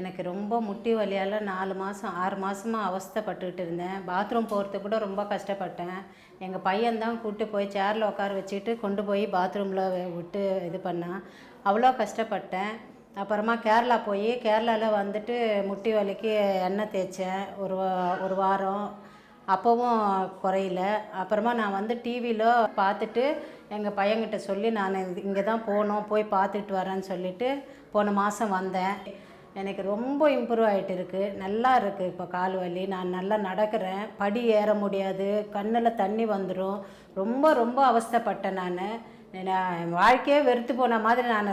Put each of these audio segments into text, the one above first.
எனக்கு ரொம்ப முட்டி வலியால் நாலு மாதம் ஆறு மாதமாக அவஸ்தைப்பட்டுக்கிட்டு இருந்தேன். பாத்ரூம் போகிறதுக்கு கூட ரொம்ப கஷ்டப்பட்டேன். எங்கள் பையன்தான் கூப்பிட்டு போய் சேரில் உட்கார வச்சுட்டு கொண்டு போய் பாத்ரூமில் விட்டு இது பண்ணான். அவ்வளோ கஷ்டப்பட்டேன். அப்புறமா கேரளா போய் கேரளாவில் வந்துட்டு முட்டி வலிக்கு எண்ணெய் தேய்ச்சேன். ஒரு வா- ஒரு வாரம். அப்போவும் குறையல. அப்புறமா நான் வந்து டிவியில் பார்த்துட்டு எங்கள் பையன்கிட்ட சொல்லி நான் இங்கே தான் போகணும். போய் பார்த்துட்டு வரேன்னு சொல்லிட்டு போன மாதம் வந்தேன். எனக்கு ரொம்ப இம்ப்ரூவ் ஆகிட்டு இருக்குது நல்லா இருக்குது இப்போ கால் வலி நான் நல்லா நடக்கிறேன். படி ஏற முடியாது. கண்ணில் தண்ணி வந்துடும் ரொம்ப ரொம்ப அவஸ்தைப்பட்டேன் நான். நான் என் வாழ்க்கையே வெறுத்து போன மாதிரி நான்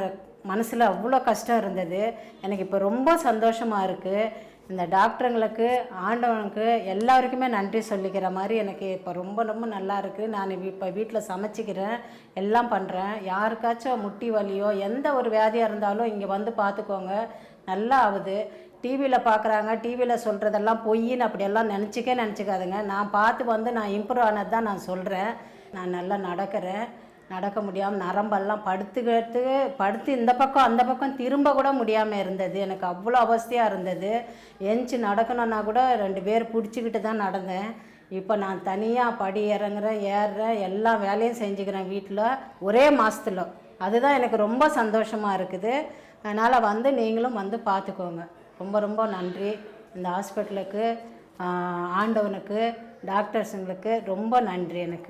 மனசில் அவ்வளோ கஷ்டம் இருந்தது. எனக்கு இப்போ ரொம்ப சந்தோஷமாக இருக்குது இந்த டாக்டருங்களுக்கு ஆண்டவனுக்கு எல்லாருக்குமே நன்றி சொல்லிக்கிற மாதிரி எனக்கு இப்போ ரொம்ப ரொம்ப நல்லா இருக்குது நான் இப்போ வீட்டில் சமைச்சிக்கிறேன் எல்லாம் பண்ணுறேன் யாருக்காச்சும் முட்டி வலியோ எந்த ஒரு வியாதியாக இருந்தாலும் இங்கே வந்து பார்த்துக்கோங்க நல்லா ஆகுது. டிவியில் பார்க்குறாங்க டிவியில் சொல்கிறதெல்லாம் பொய்ன்னு அப்படியெல்லாம் நினச்சிக்கே நினச்சிக்காதுங்க. நான் பார்த்து வந்து நான் இம்ப்ரூவ் ஆனது தான் நான் சொல்கிறேன் நான் நல்லா நடக்கிறேன். நடக்க முடியாமல் நரம்பெல்லாம் படுத்துக்கிறது படுத்து இந்த பக்கம் அந்த பக்கம் திரும்ப கூட முடியாமல் இருந்தது. எனக்கு அவ்வளோ அவஸ்தையாக இருந்தது. எஞ்சி நடக்கணுன்னா கூட ரெண்டு பேர் பிடிச்சிக்கிட்டு தான் நடந்தேன். இப்போ நான் தனியாக படி இறங்குறேன் ஏறுறேன் எல்லா வேலையும் செஞ்சுக்கிறேன் வீட்டில் ஒரே மாதத்துல அதுதான் எனக்கு ரொம்ப சந்தோஷமாக இருக்குது. அதனால் வந்து நீங்களும் வந்து பார்த்துக்கோங்க ரொம்ப ரொம்ப நன்றி. இந்த ஹாஸ்பிட்டலுக்கு ஆண்டவனுக்கு டாக்டர்ஸுங்களுக்கு ரொம்ப நன்றி எனக்கு.